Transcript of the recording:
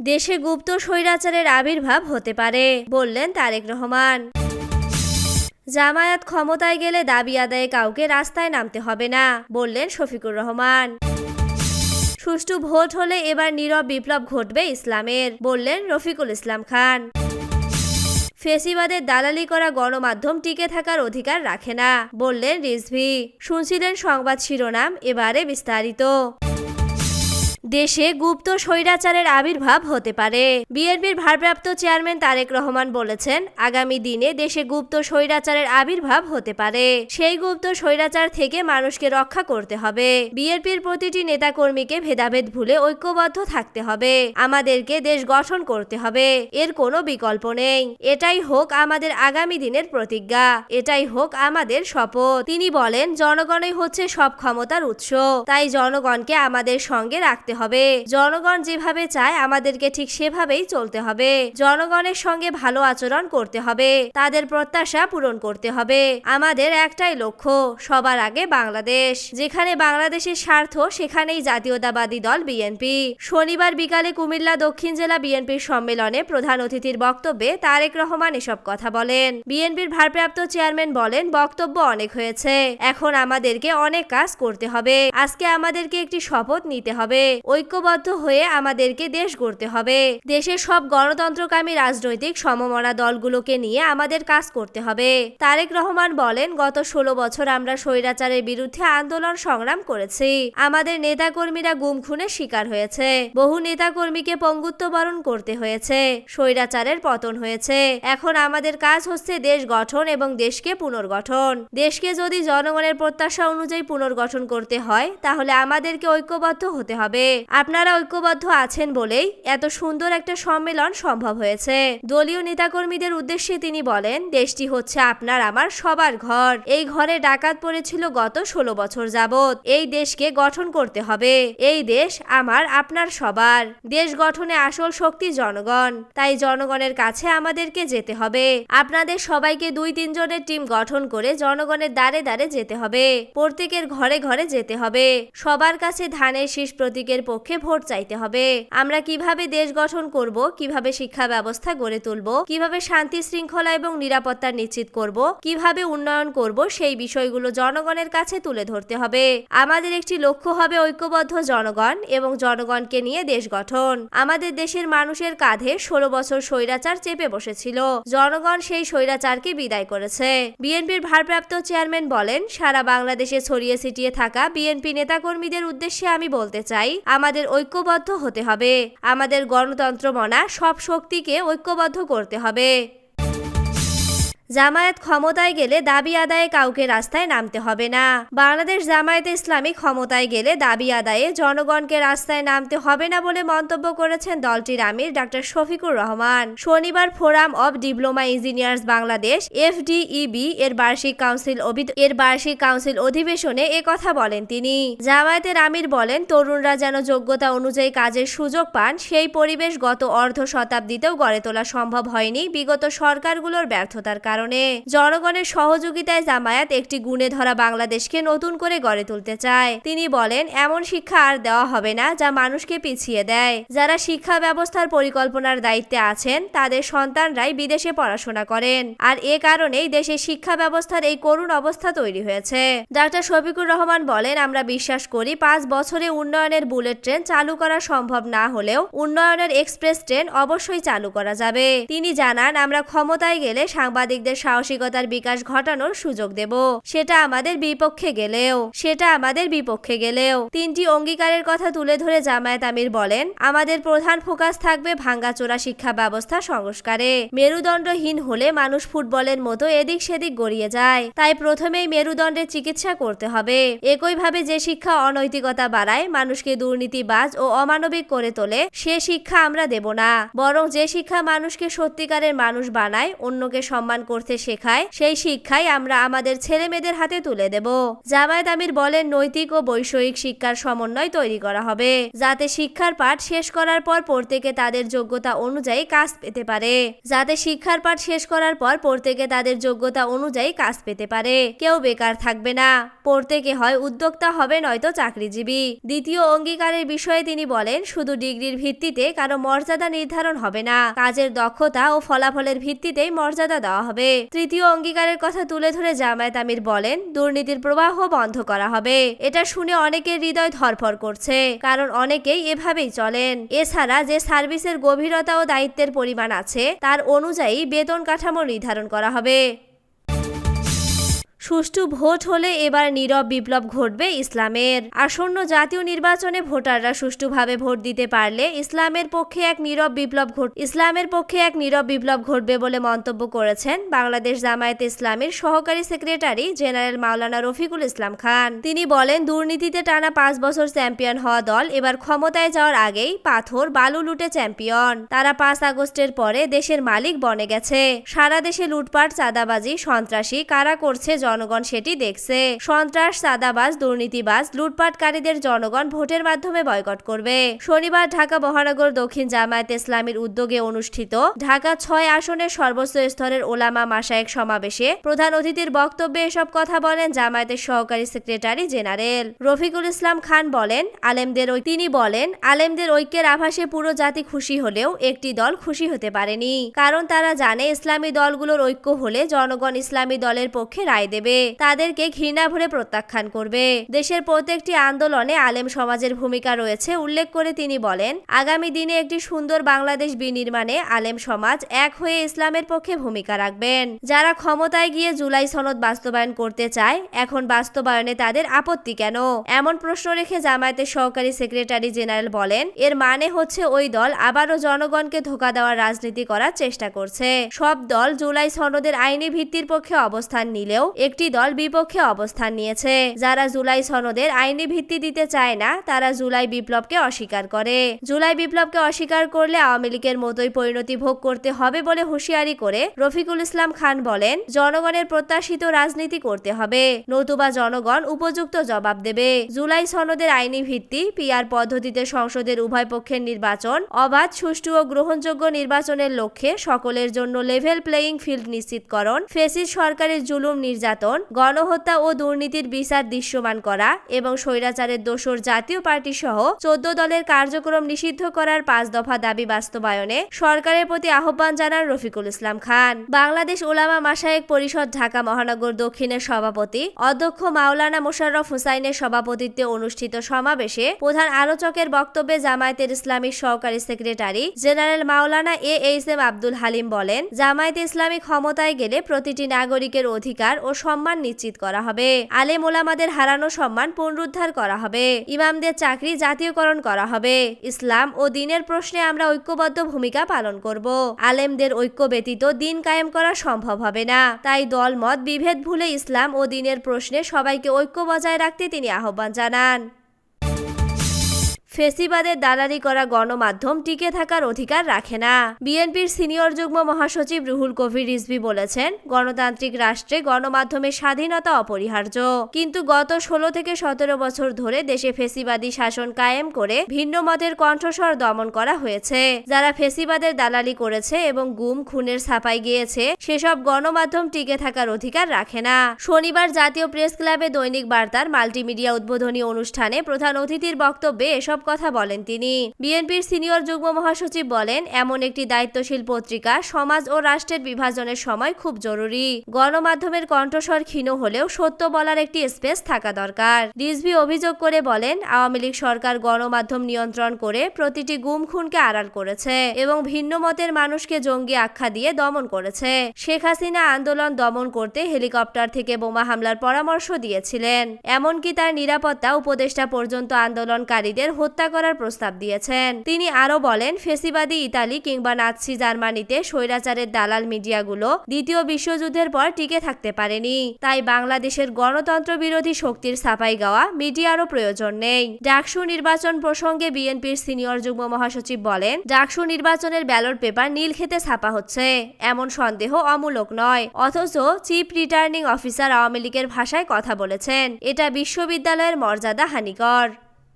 দেশে গুপ্ত স্বৈরাচারের আবির্ভাব হতে পারে, বললেন তারেক রহমান। জামায়াত ক্ষমতায় গেলে দাবি আদায়ে কাউকে রাস্তায় নামতে হবে না, বললেন শফিকুর রহমান। সুষ্ঠু ভোট হলে এবার নীরব বিপ্লব ঘটবে ইসলামের, বললেন রফিকুল ইসলাম খান। ফেসিবাদের দালালি করা গণমাধ্যম টিকে থাকার অধিকার রাখে না, বললেন রিজভি। শুনছিলেন সংবাদ শিরোনাম, এবারে বিস্তারিত। দেশে গুপ্ত স্বৈরাচারের আবির্ভাব হতে পারে। বিএনপির ভারপ্রাপ্ত চেয়ারম্যান তারেক রহমান বলেছেন, আগামী দিনে দেশে গুপ্ত স্বৈরাচারের আবির্ভাব হতে পারে। সেই গুপ্ত স্বৈরাচার থেকে মানুষকে রক্ষা করতে হবে। বিএনপির প্রতিটি নেতাকর্মীকে ভেদাভেদ ভুলে ঐক্যবদ্ধ থাকতে হবে। আমাদেরকে দেশ গঠন করতে হবে। এর কোনো বিকল্প নেই। এটাই হোক আমাদের আগামী দিনের প্রতিজ্ঞা। এটাই হোক আমাদের শপথ। তিনি বলেন, জনগণই হচ্ছে সব ক্ষমতার উৎস। তাই জনগণকে আমাদের সঙ্গে রাখতে হবে। জনগণ যেভাবে চায়, আমাদেরকে ঠিক সেভাবেই চলতে হবে। জনগণের সঙ্গে ভালো আচরণ করতে হবে। তাদের প্রত্যাশা পূরণ করতে হবে। আমাদের একটাই লক্ষ্য, সবার আগে বাংলাদেশ। যেখানে বাংলাদেশের স্বার্থ, সেখানেই জাতীয়তাবাদী দল বিএনপি। শনিবার বিকালে কুমিল্লা দক্ষিণ জেলা বিএনপির সম্মেলনে প্রধান অতিথির বক্তব্যে তারেক রহমান এসব কথা বলেন। বিএনপির ভারপ্রাপ্ত চেয়ারম্যান বলেন, বক্তব্য অনেক হয়েছে। এখন আমাদেরকে অনেক কাজ করতে হবে। আজকে আমাদেরকে একটি শপথ নিতে হবে। ঐক্যবদ্ধ হয়ে আমাদেরকে দেশ গড়তে হবে। দেশের সব গণতন্ত্রকামী রাজনৈতিক সমমনা দলগুলোকে নিয়ে আমাদের কাজ করতে হবে। তারেক রহমান বলেন, গত ষোলো বছর আমরা স্বৈরাচারের বিরুদ্ধে আন্দোলন সংগ্রাম করেছি। আমাদের নেতাকর্মীরা গুম খুনের শিকার হয়েছে। বহু নেতাকর্মীকে পঙ্গুত্ব বরণ করতে হয়েছে। স্বৈরাচারের পতন হয়েছে। এখন আমাদের কাজ হচ্ছে দেশ গঠন এবং দেশকে পুনর্গঠন। দেশকে যদি জনগণের প্রত্যাশা অনুযায়ী পুনর্গঠন করতে হয়, তাহলে আমাদেরকে ঐক্যবদ্ধ হতে হবে। আপনারা ঐক্যবদ্ধ আছেন বলেই এত সুন্দর একটা সম্মেলন সম্ভব হয়েছে। দলীয় নেতাকর্মীদের উদ্দেশ্যে তিনি বলেন, দেশটি হচ্ছে আপনার, আমার সবার ঘর। এই ঘরে ডাকাত পড়েছিল গত ষোলো বছর যাবৎ। এই দেশকে গঠন করতে হবে। এই দেশ আমার, আপনার সবার। দেশ গঠনে আসল শক্তি জনগণ। তাই জনগণের কাছে আমাদেরকে যেতে হবে। আপনাদের সবাইকে দুই তিনজনের টিম গঠন করে জনগণের দ্বারে দ্বারে যেতে হবে। প্রত্যেকের ঘরে ঘরে যেতে হবে। সবার কাছে ধানের শীষ প্রতীকের পক্ষে ভোট চাইতে হবে। আমরা কীভাবে দেশ গঠন করব, কীভাবে শিক্ষা ব্যবস্থা গড়ে তুলব, কীভাবে শান্তি শৃঙ্খলা এবং নিরাপত্তা নিশ্চিত করব, কীভাবে উন্নয়ন করব, সেই বিষয়গুলো জনগণের কাছে তুলে ধরতে হবে। আমাদের একটি লক্ষ্য হবে ঐক্যবদ্ধ জনগণ এবং জনগণকে নিয়ে দেশ গঠন। আমাদের দেশের মানুষের কাঁধে ষোলো বছর স্বৈরাচার চেপে বসেছিল। জনগণ সেই স্বৈরাচারকে বিদায় করেছে। বিএনপির ভারপ্রাপ্ত চেয়ারম্যান বলেন, সারা বাংলাদেশে ছড়িয়ে ছিটিয়ে থাকা বিএনপি নেতাকর্মীদের উদ্দেশ্যে আমি বলতে চাই আমাদের ঐক্যবদ্ধ হতে হবে। আমাদের গণতন্ত্র মনা সব শক্তিকে ঐক্যবদ্ধ করতে হবে। জামায়াত ক্ষমতায় গেলে দাবি আদায়ে কাউকে রাস্তায় নামতে হবে না। বাংলাদেশ জামায়াতে ইসলামী ক্ষমতায় গেলে দাবি আদায়ে জনগণকে রাস্তায় নামতে হবে না বলে মন্তব্য করেছেন দলটির আমির ডাক্তার শফিকুর রহমান। শনিবার forum of diploma engineers Bangladesh, FDEB, এর বার্ষিক কাউন্সিল এর বার্ষিক কাউন্সিল অধিবেশনে কথা বলেন তিনি। জামায়াতের আমির বলেন, তরুণরা যেন যোগ্যতা অনুযায়ী কাজের সুযোগ পান, সেই পরিবেশ গত অর্ধ শতাব্দীতেও গড়ে তোলা সম্ভব হয়নি। বিগত সরকারগুলোর ব্যর্থতার কারণে জনগণের সহযোগিতায় জামায়াত একটি গুণে ধরা বাংলাদেশকে নতুন করে গড়ে তুলতে চায়। তিনি বলেন, এমন শিক্ষা আর দেওয়া হবে না যা মানুষকে পিছিয়ে দেয়। যারা শিক্ষা ব্যবস্থার পরিকল্পনার দায়িত্বে আছেন, তাদের সন্তানরাই বিদেশে পড়াশোনা করেন। আর এ কারণেই দেশের শিক্ষা ব্যবস্থার এই করুণ অবস্থা তৈরি হয়েছে। ডাক্তার শফিকুর রহমান বলেন, আমরা বিশ্বাস করি পাঁচ বছরে উন্নয়নের বুলেট ট্রেন চালু করা সম্ভব না হলেও উন্নয়নের এক্সপ্রেস ট্রেন অবশ্যই চালু করা যাবে। তিনি জানান, আমরা ক্ষমতায় গেলে সাংবাদিকদের সাহসিকতার বিকাশ ঘটানোর সুযোগ দেব। সেটা আমাদের বিপক্ষে গেলেও, সেটা আমাদের বিপক্ষে গেলেও। তিনটি অঙ্গীকারের কথা তুলে ধরে জামায়াত আমির বলেন, আমাদের প্রধান ফোকাস থাকবে ভাঙ্গাচোরা শিক্ষা ব্যবস্থা সংস্কারে। মেরুদণ্ডহীন হলে মানুষ ফুটবলের মতো এদিক সেদিক গড়িয়ে যায়। তাই প্রথমেই মেরুদণ্ডের চিকিৎসা করতে হবে। একইভাবে যে শিক্ষা অনৈতিকতা বাড়ায়, মানুষকে দুর্নীতিবাজ ও অমানবিক করে তোলে, সে শিক্ষা আমরা দেব না। বরং যে শিক্ষা মানুষকে সত্যিকারের মানুষ বানায়, অন্যকে সম্মান করতে করতে শেখায়, সেই শিক্ষাই আমরা আমাদের ছেলে মেয়েদের হাতে তুলে দেব। জামায়াত আমির বলেন, নৈতিক ও বৈষয়িক শিক্ষার সমন্বয় তৈরি করা হবে, যাতে শিক্ষার পাঠ শেষ করার পর প্রত্যেকে তাদের যোগ্যতা অনুযায়ী কাজ পেতে পারে। যাতে শিক্ষার পাঠ শেষ করার পর প্রত্যেকে তাদের যোগ্যতা অনুযায়ী কাজ পেতে পারে। কেউ বেকার থাকবে না। প্রত্যেকে হয় উদ্যোক্তা হবে, নয়তো চাকরিজীবী। দ্বিতীয় অঙ্গীকারের বিষয়ে তিনি বলেন, শুধু ডিগ্রির ভিত্তিতে কারও মর্যাদা নির্ধারণ হবে না। কাজের দক্ষতা ও ফলাফলের ভিত্তিতেই মর্যাদা দেওয়া হবে। তৃতীয় অঙ্গীকারের কথা তুলে ধরে জামায়াত আমির বলেন, দুর্নীতির প্রবাহ বন্ধ করা হবে। এটা শুনে অনেকের হৃদয় ধরফর করছে, কারণ অনেকেই এভাবেই চলেন। এছাড়া যে সার্ভিসের গভীরতা ও দায়িত্বের পরিমাণ আছে, তার অনুযায়ী বেতন কাঠামো নির্ধারণ করা হবে। সুষ্ঠু ভোট হলে এবার নীরব বিপ্লব ঘটবে ইসলামের। আসন্ন জাতীয় নির্বাচনে ভোটাররা সুষ্ঠুভাবে ভোট দিতে পারলে ইসলামের পক্ষে এক নীরব বিপ্লব ঘট ইসলামের পক্ষে এক নীরব বিপ্লব ঘটবে বলে মন্তব্য করেছেন বাংলাদেশ জামায়াতে ইসলামের সহকারী সেক্রেটারি জেনারেল মাওলানা রফিকুল ইসলাম খান। তিনি বলেন, দুর্নীতিতে টানা পাঁচ বছর চ্যাম্পিয়ন হওয়া দল এবার ক্ষমতায় যাওয়ার আগেই পাথর, বালু লুটে চ্যাম্পিয়ন। তারা পাঁচ আগস্টের পরে দেশের মালিক বনে গেছে। সারা দেশে লুটপাট, চাঁদাবাজি, সন্ত্রাসী কারা করছে জনগণ সেটি দেখছে। সন্ত্রাস, চাঁদাবাজ, দুর্নীতিবাজ, লুটপাটকারীদের জনগণ ভোটের মাধ্যমে বয়কট করবে। শনিবার ঢাকা মহানগর দক্ষিণ জামায়াত ইসলামীর উদ্যোগে অনুষ্ঠিত ঢাকা ছয় আসনের সর্বোচ্চ স্তরের ওলামা মাসায়েক সমাবেশে প্রধান অতিথির বক্তব্যে এসব কথা বলেন জামায়াতের সহকারী সেক্রেটারি জেনারেল। রফিকুল ইসলাম খান বলেন, আলেমদের তিনি বলেন, আলেমদের ঐক্যের আভাসে পুরো জাতি খুশি হলেও একটি দল খুশি হতে পারেনি। কারণ তারা জানে ইসলামী দলগুলোর ঐক্য হলে জনগণ ইসলামী দলের পক্ষে রায় দেবে। তাদেরকে ঘৃণা ভরে প্রত্যাখ্যান করবে। দেশের প্রত্যেকটি আন্দোলনে আলেম সমাজের ভূমিকা রয়েছে, উল্লেখ করে তিনি বলেন, আগামী দিনে একটি সুন্দর বাংলাদেশ বিনির্মাণে আলেম সমাজ এক হয়ে ইসলামের পক্ষে ভূমিকা রাখবেন। যারা ক্ষমতায় গিয়ে জুলাই সনদ বাস্তবায়ন করতে চায়, এখন বাস্তবায়নে তাদের আপত্তি কেন? এমন প্রশ্ন রেখে জামায়াতের সহকারী সেক্রেটারি জেনারেল বলেন, এর মানে হচ্ছে ওই দল আবারও জনগণকে ধোকা দেওয়ার রাজনীতি করার চেষ্টা করছে। সব দল জুলাই সনদের আইনি ভিত্তির পক্ষে অবস্থান নিলেও একটি দল বিপক্ষে অবস্থান নিয়েছে। যারা জুলাই সনদের আইনি ভিত্তি দিতে চায় না, তারা জুলাই বিপ্লবকে অস্বীকার করে। জুলাই বিপ্লবকে অস্বীকার করলে আওয়ামী লীগের মতোই পরিণতি ভোগ করতে হবে বলে হুঁশিয়ারি করে রফিকুল ইসলাম খান বলেন, জনগণের প্রত্যাশিত রাজনীতি করতে হবে। নতুবা জনগণ উপযুক্ত জবাব দেবে। জুলাই সনদের আইনি ভিত্তি পিআর পদ্ধতিতে সংসদের উভয় পক্ষের নির্বাচন, অবাধ, সুষ্ঠু ও গ্রহণযোগ্য নির্বাচনের লক্ষ্যে সকলের জন্য লেভেল প্লেয়িং ফিল্ড নিশ্চিতকরণ, ফেসিস সরকারের জুলুম নির্যাতন গণহত্যা ও দুর্নীতির বিচার দৃশ্যমান করা এবং স্বৈরাচারের দোসর জাতীয় পার্টি সহ চোদ্দ দলের কার্যক্রম নিষিদ্ধ করার পাঁচ দফা দাবি বাস্তবায়নে সরকারের প্রতি আহ্বান জানান রফিকুল ইসলাম খান। বাংলাদেশ ওলামা মাসায়েক পরিষদ ঢাকা মহানগর দক্ষিণের সভাপতি অধ্যক্ষ মাওলানা মোশাররফ হুসাইনের সভাপতিত্বে অনুষ্ঠিত সমাবেশে প্রধান আলোচকের বক্তব্যে জামায়াতের ইসলামী সহকারী secretary general Maulana A H M Abdul Halim বলেন, জামায়াতে ইসলামী ক্ষমতায় গেলে প্রতিটি নাগরিকের অধিকার ও সম্মান নিশ্চিত করা হবে। আলেম ওলামাদের হারানো সম্মান পুনরুদ্ধার করা হবে। ইমামদের চাকরি জাতীয়করণ করা হবে। ইসলাম ও দিনের প্রশ্নে আমরা ঐক্যবদ্ধ ভূমিকা পালন করব। আলেমদের ঐক্য ব্যতীত দিন কায়েম করা সম্ভব হবে না। তাই দল, মত, বিভেদ ভুলে ইসলাম ও দিনের প্রশ্নে সবাইকে ঐক্য বজায় রাখতে তিনি আহ্বান জানান। ফেসিবাদের দালালি করা গণমাধ্যম টিকে থাকার অধিকার রাখে না। বিএনপির সিনিয়র যুগ্ম মহাসচিব রুহুল কবির রিজভি বলেছেন, গণতান্ত্রিক রাষ্ট্রে গণমাধ্যমের স্বাধীনতা অপরিহার্য। কিন্তু গত ষোলো থেকে সতেরো বছর ধরে দেশে ফেসিবাদী শাসন কায়েম করে ভিন্ন মতের কণ্ঠস্বর দমন করা হয়েছে। যারা ফেসিবাদের দালালি করেছে এবং গুম, খুনের ছাপাই গিয়েছে, সেসব গণমাধ্যম টিকে থাকার অধিকার রাখে না। শনিবার জাতীয় প্রেস ক্লাবে দৈনিক বার্তার মাল্টিমিডিয়া উদ্বোধনী অনুষ্ঠানে প্রধান অতিথির বক্তব্যে এসব কথা বলেন তিনি। বিএনপির সিনিয়র যুগ্ম মহাসচিব বলেন, এমন একটি দায়িত্বশীল পত্রিকা সমাজ ও রাষ্ট্রের বিভাজনের সময় খুব জরুরি। গণমাধ্যমের কণ্ঠস্বর ক্ষীণ হলেও সত্য বলার একটি স্পেস থাকা দরকার। রিজভি অভিযোগ করে বলেন, আওয়ামী লীগ সরকার গণমাধ্যম নিয়ন্ত্রণ করে প্রতিটি গুম খুনকে আড়াল করেছে এবং ভিন্ন মতের মানুষকে জঙ্গি আখ্যা দিয়ে দমন করেছে। শেখ হাসিনা আন্দোলন দমন করতে হেলিকপ্টার থেকে বোমা হামলার পরামর্শ দিয়েছিলেন। এমনকি তার নিরাপত্তা উপদেষ্টা পর্যন্ত আন্দোলনকারীদের হত্যা হত্যা করার প্রস্তাব দিয়েছেন। তিনি আরও বলেন, ফেসিবাদী ইতালি কিংবা নাৎসি জার্মানিতে স্বৈরাচারের দালাল মিডিয়াগুলো দ্বিতীয় বিশ্বযুদ্ধের পর টিকে থাকতে পারেনি। তাই বাংলাদেশের গণতন্ত্র বিরোধী শক্তির ছাপাই গাওয়া মিডিয়ারও প্রয়োজন নেই। ডাকসু নির্বাচন প্রসঙ্গে বিএনপির সিনিয়র যুগ্ম মহাসচিব বলেন, ডাকসু নির্বাচনের ব্যালট পেপার নীল খেতে ছাপা হচ্ছে। এমন সন্দেহ অমূলক নয়। অথচ চিফ রিটার্নিং অফিসার আওয়ামী লীগের ভাষায় কথা বলেছেন। এটা বিশ্ববিদ্যালয়ের মর্যাদা হানিকর।